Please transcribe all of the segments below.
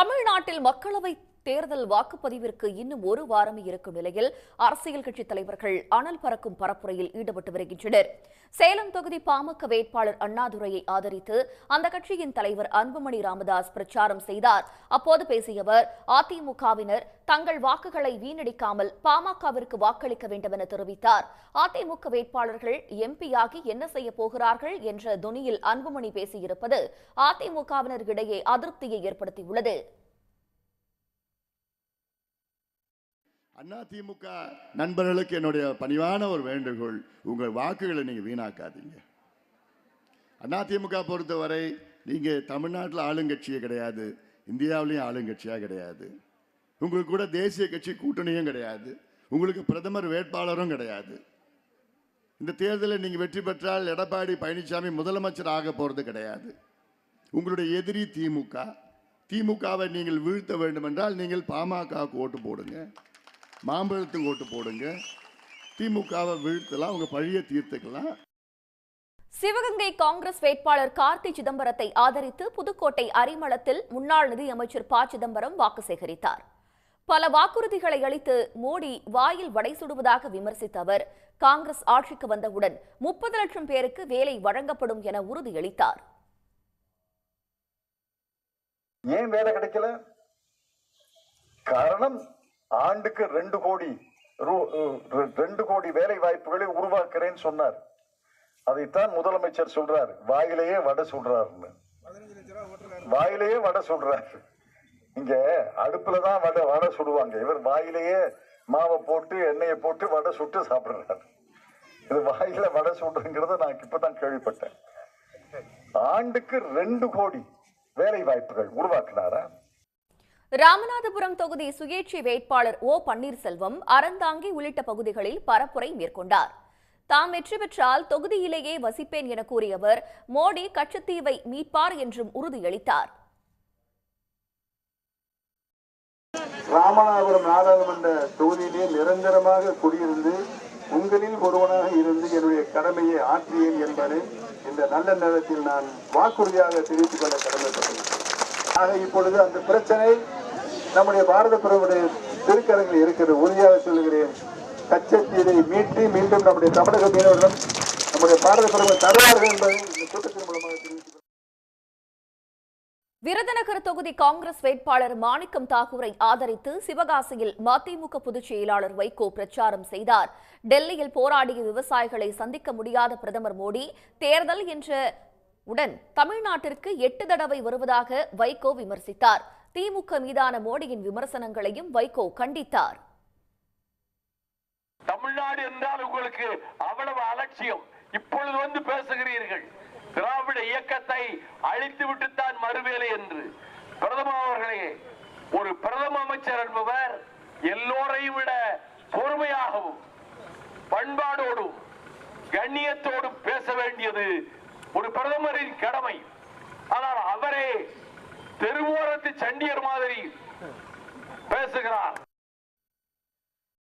தமிழ்நாட்டில் மக்களவை தேர்தல் வாக்குப்பதிவிற்கு இன்னும் ஒரு வாரமே இருக்கும் நிலையில் அரசியல் கட்சித் தலைவர்கள் அனல் பறக்கும் பரப்புரையில் ஈடுபட்டு வருகின்றனர். சேலம் தொகுதி பாமக வேட்பாளர் அண்ணாதுரையை ஆதரித்து அந்த கட்சியின் தலைவர் அன்புமணி ராமதாஸ் பிரச்சாரம் செய்தார். அப்போது பேசிய அவர் அதிமுகவினர் தங்கள் வாக்குகளை வீணடிக்காமல் பாமகவிற்கு வாக்களிக்க வேண்டும் என தெரிவித்தார். அதிமுக வேட்பாளர்கள் எம்பியாகி என்ன செய்ய போகிறார்கள் என்ற துணியில் அன்புமணி பேசியிருப்பது அதிமுகவினரிடையே அதிருப்தியை ஏற்படுத்தியுள்ளது. அண்ணா திமுக நண்பர்களுக்கு என்னுடைய பணிவான ஒரு வேண்டுகோள் உங்கள் வாக்குகளை நீங்கள் வீணாக்காதீங்க. அண்ணா திமுக பொறுத்தவரை நீங்கள் தமிழ்நாட்டில் ஆளுங்கட்சியே கிடையாது இந்தியாவிலையும் ஆளுங்கட்சியாக கிடையாது. உங்களுக்கு கூட தேசிய கட்சி கூட்டணியும் கிடையாது உங்களுக்கு பிரதமர் வேட்பாளரும் கிடையாது. இந்த தேர்தலில் நீங்கள் வெற்றி பெற்றால் எடப்பாடி பழனிசாமி முதலமைச்சர் ஆக போகிறது கிடையாது. உங்களுடைய எதிரி திமுக திமுகவை நீங்கள் வீழ்த்த வேண்டும் என்றால் நீங்கள் பாமகவுக்கு ஓட்டு போடுங்க. மாம்பழத்துக்கு ஓட்டு போடுங்க. திமுகவை வீழ்த்தலாம் உங்க பழிய தீர்த்துக்கலாம். சிவகங்கை காங்கிரஸ் வேட்பாளர் கார்த்தி சிதம்பரத்தை ஆதரித்து புதுக்கோட்டை அரிமளத்தில் முன்னாள் நிதியமைச்சர் ப. சிதம்பரம் வாக்கு சேகரித்தார். பல வாக்குறுதிகளை அளித்து மோடி வாயில் வடை சுடுவதாக விமர்சித்த அவர் காங்கிரஸ் ஆட்சிக்கு வந்தவுடன் முப்பது லட்சம் பேருக்கு வேலை வழங்கப்படும் என உறுதியளித்தார். ஏன் வேலை கிடைக்கல? காரணம் ஆண்டுக்கு ரெண்டு கோடி ரூ- ரெ- ரெண்டு கோடி வேலை வாய்ப்புகளை உருவாக்குறேன்னு சொன்னார். அதைத்தான் முதலமைச்சர் சொல்றார். வாயிலேயே வடை சுடுறாருன்னு வாயிலேயே வடை சுடுறாரு இங்க அடுப்புலதான் வடை வடை சுடுவாங்க. இவர் வாயிலேயே மாவை போட்டு எண்ணெயை போட்டு வடை சுட்டு சாப்பிடுறாரு. இது வாயில வடை சுடுறங்கிறத நான் இப்பதான் கேள்விப்பட்டேன். ஆண்டுக்கு ரெண்டு கோடி வேலை வாய்ப்புகள் உருவாக்குனாரா? ராமநாதபுரம் தொகுதி சுயேட்சை வேட்பாளர் ஓ பன்னீர்செல்வம் அறந்தாங்கி உள்ளிட்ட பகுதிகளில் பரப்புரை மேற்கொண்டார். தாம் வெற்றி பெற்றால் தொகுதியிலேயே வசிப்பேன் என கூறியவர் மோடி கச்சத்தீவை மீட்பார் என்றும் உறுதியளித்தார். ராமநாதபுரம் நாடாளுமன்ற தொகுதியிலே நிரந்தரமாக குடியிருந்து உங்களில் ஒருவனாக இருந்து என்னுடைய கடமையை ஆற்றியேன் என்பதை இந்த நல்ல நேரத்தில் நான் வாக்குறுதியாக தெரிவித்துக் கொள்ள கடமைப்பட்டேன் ஆக இப்பொழுது அந்த பிரச்சனை நம்முடைய பாரத பிரபுடைய திருக்கரங்களில் இருக்கிறது உறுதியாக சொல்கிறேன் கச்சத்தீரை மீட்டி மீண்டும் நம்முடைய தமிழக மீனவர்களும் நம்முடைய பாரத பிரபு தருவார்கள் என்பதை இந்த கூட்டத்தின் மூலமாக தெரிவித்துக் விருதுநகர் தொகுதி காங்கிரஸ் வேட்பாளர் மாணிக்கம் தாகூரை ஆதரித்து சிவகாசியில் மதிமுக பொதுச் செயலாளர் வைகோ பிரச்சாரம் செய்தார். டெல்லியில் போராடிய விவசாயிகளை சந்திக்க முடியாத பிரதமர் மோடி தேர்தல் என்ற உடன் தமிழ்நாட்டிற்கு எட்டு தடவை வருவதாக வைகோ விமர்சித்தார். திமுக மீதான மோடியின் விமர்சனங்களையும் வைகோ கண்டித்தார். தமிழ்நாடு என்றால் உங்களுக்கு அவ்வளவு அலட்சியம். இப்பொழுது வந்து பேசுகிறீர்கள். திராவிட இயக்கத்தை அழித்து விட்டுத்தான் மறுவேலை என்று. பிரதம அவர்களே ஒரு பிரதம அமைச்சர் என்பவர் எல்லோரையும் விட பொறுமையாகவும் பண்பாடோடும் கண்ணியத்தோடும் பேச வேண்டியது ஒரு பிரதமரின் கடமை. ஆனால் அவரே தெருவோர சண்டியர் மாதிரி பேசுகிறார்.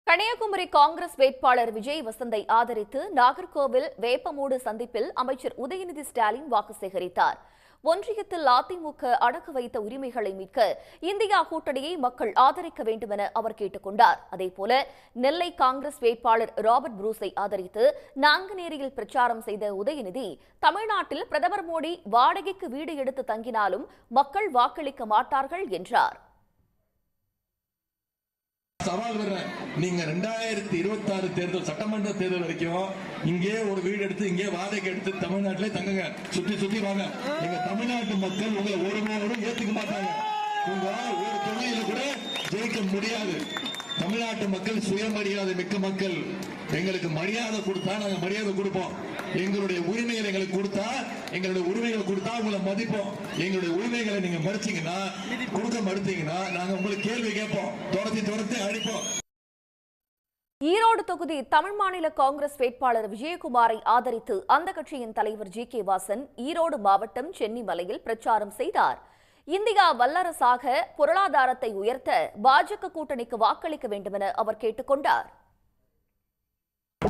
கன்னியாகுமரி காங்கிரஸ் வேட்பாளர் விஜய் வசந்தை ஆதரித்து நாகர்கோவில் வேப்பமூடு சந்திப்பில் அமைச்சர் உதயநிதி ஸ்டாலின் வாக்கு சேகரித்தார். ஒன்றியத்தில் அதிமுக அடக்கு வைத்த உரிமைகளை மீட்க இந்தியா கூட்டணியை மக்கள் ஆதரிக்க வேண்டும் என அவர் கேட்டுக் கொண்டார் அதேபோல நெல்லை காங்கிரஸ் வேட்பாளர் ராபர்ட் புரூஸை ஆதரித்து நாங்குநேரியில் பிரச்சாரம் செய்த உதயநிதி தமிழ்நாட்டில் பிரதமர் மோடி வாடகைக்கு வீடு எடுத்து தங்கினாலும் மக்கள் வாக்களிக்க மாட்டார்கள் என்றார். சவால் விடுறேன் நீங்க ரெண்டாயிரத்தி இருபத்தி ஆறு தேர்தல் சட்டமன்ற தேர்தல் வரைக்கும் இங்கே ஒரு வீடு எடுத்து இங்கே வாடகை எடுத்து தமிழ்நாட்டிலே தங்குங்க. சுற்றி சுற்றி வாங்க. எங்க தமிழ்நாட்டு மக்கள் உங்களை ஒரு நாளும் ஏத்துக்க மாட்டாங்க. உங்க ஒரு தொகுதியில கூட ஜெயிக்க முடியாது. தமிழ்நாட்டு மக்கள் சுயமரியாதை மிக்க மக்கள். எங்களுக்கு மரியாதை கொடுத்தா நாங்க மரியாதை கொடுப்போம். எங்களுடைய உரிமைகளை எங்களுக்கு கொடுத்தா எங்களுடைய உரிமைகளை கொடுத்தா உங்களை மதிப்போம். எங்களுடைய உரிமைகளை நீங்க மறுத்தீங்கன்னா கொடுக்க மறுத்தீங்கன்னா நாங்க உங்களுக்கு கேள்வி கேட்போம். துரத்தி துரத்தி அடிப்போம். ஈரோடு தொகுதி தமிழ் மாநில காங்கிரஸ் வேட்பாளர் விஜயகுமாரை ஆதரித்து அந்த கட்சியின் தலைவர் ஜி கே வாசன் ஈரோடு மாவட்டம் சென்னிமலையில் பிரச்சாரம் செய்தார். இந்தியா வல்லரசாக பொருளாதாரத்தை உயர்த்த பாஜக கூட்டணிக்கு வாக்களிக்க வேண்டுமென அவர் கேட்டுக்கொண்டார்.